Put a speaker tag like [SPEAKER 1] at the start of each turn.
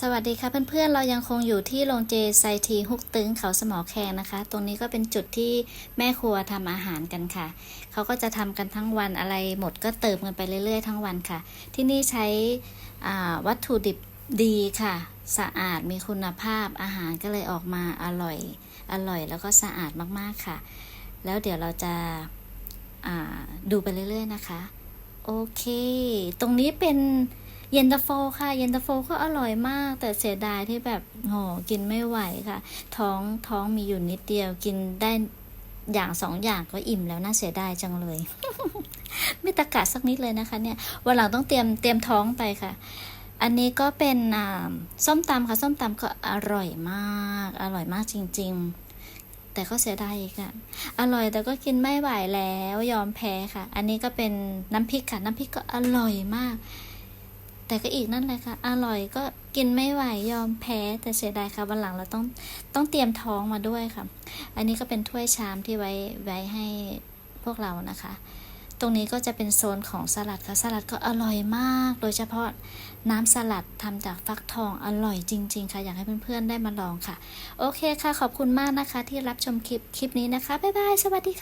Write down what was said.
[SPEAKER 1] สวัสดีค่ะเพื่อนๆ เรายังคงอยู่ที่โรงเจไซทีฮุกตึงเขาสมอแคงนะคะ ตรงนี้ก็เป็นจุดที่แม่ครัวทำอาหารกันค่ะ เขาก็จะทำกันทั้งวันอะไรหมดก็เติมกันไปเรื่อยๆ ทั้งวันค่ะ ที่นี่ใช้วัตถุดิบดีค่ะ สะอาดมีคุณภาพอาหารก็เลยออกมาอร่อยอร่อยแล้วก็สะอาดมากๆค่ะ แล้วเดี๋ยวเราจะาดูไปเรื่อยๆนะคะ โอเค ตรงนี้เป็น เย็นตาโฟค่ะ เย็นตาโฟก็อร่อยมาก แต่เสียดายที่แบบโหกินไม่ไหวค่ะ ท้องท้องมีอยู่นิดเดียวกินได้อย่างสองอย่างก็อิ่มแล้วน่าเสียดายจังเลย ไม่ตะกะสักนิดเลยนะคะ เนี่ยวันหลังต้องเตรียมเตรียมท้องไปค่ะ อันนี้ก็เป็นส้มตำค่ะ ส้มตำก็อร่อยมาก อร่อยมากจริง ๆ แต่ก็เสียดายอีกอะอร่อยแต่ก็กินไม่ไหวแล้วยอมแพ้ค่ะ อันนี้ก็เป็นน้ำพริกค่ะ น้ำพริกก็อร่อยมาก แต่ก็อีกนั่นแหละค่ะ อร่อยก็กินไม่ไหวยอมแพ้ แต่เสียดายค่ะวันหลังเราต้องต้องเตรียมท้องมาด้วยค่ะ อันนี้ก็เป็นถ้วยชามที่ไว้ไว้ให้พวกเรานะคะ ตรงนี้ก็จะเป็นโซนของสลัดค่ะ สลัดก็อร่อยมาก โดยเฉพาะน้ำสลัดทำจากฟักทองอร่อยจริง ๆ ค่ะ อยากให้เพื่อนๆได้มาลองค่ะ โอเคค่ะ ขอบคุณมากนะคะ ที่รับชมคลิปคลิปนี้นะคะ บ๊ายบาย สวัสดีค่ะ